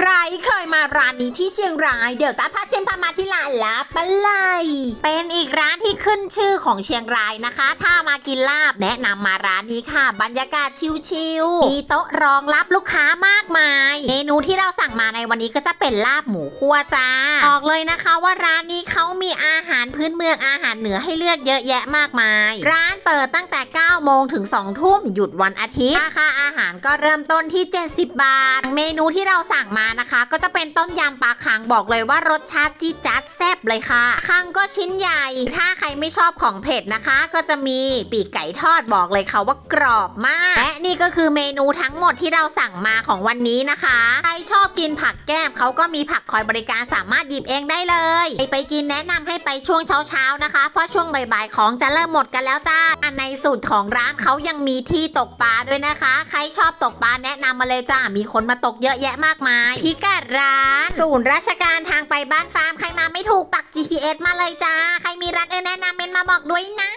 ใครเคยมาร้านนี้ที่เชียงราย เดี๋ยวตาพาเซนพามาที่ร้านลาบปะไลเป็นอีกร้านที่ขึ้นชื่อของเชียงรายนะคะ ถ้ามากินลาบแนะนำมาร้านนี้ค่ะ บรรยากาศชิลๆมีโต๊ะรองรับลูกค้ามากมาย เมนูที่เราสั่งมาในวันนี้ก็จะเป็นลาบหมูคั่วจ้าบอกเลยนะคะว่าร้านนี้เขา นเมืองอาหารเหนือให้เลือกเยอะแยะมากมาย ร้านเปิดตั้งแต่ 9 โมงถึง 2 ทุ่มหยุดวันอาทิตย์ ราคาอาหารก็เริ่มต้นที่ 70 บาท เมนูที่เราสั่งมานะคะ ก็จะเป็นต้มยำปลาคังบอกเลยว่ารสชาติจี๊ดจัดแซ่บเลยค่ะ คังก็ชิ้นใหญ่ ถ้าใครไม่ชอบของเผ็ดนะคะ ก็จะมีปีกไก่ทอดบอกเลยค่ะว่ากรอบมาก และนี่ก็คือเมนูทั้งหมดที่เราสั่งมาของวันนี้นะคะ ใครชอบกินผักแก้มเขาก็มีผักคอยบริการสามารถหยิบเองได้เลย ไปไปกินแนะนำให้ไปช่วงเช้าๆนะคะ เพราะช่วงบ่ายๆของจะเริ่มหมดกันแล้วจ้าอันในสูตรของร้านเขายังมีที่ตกปลาด้วยนะคะ ใครชอบตกปลาแนะนำมาเลยจ้า มีคนมาตกเยอะแยะมากมายพิกัดร้าน ศูนย์ราชการทางไปบ้านฟาร์ม ใครมาไม่ถูกปัก GPS มาเลยจ้า ใครมีร้านเออแนะนำเมนมาบอกด้วยนะ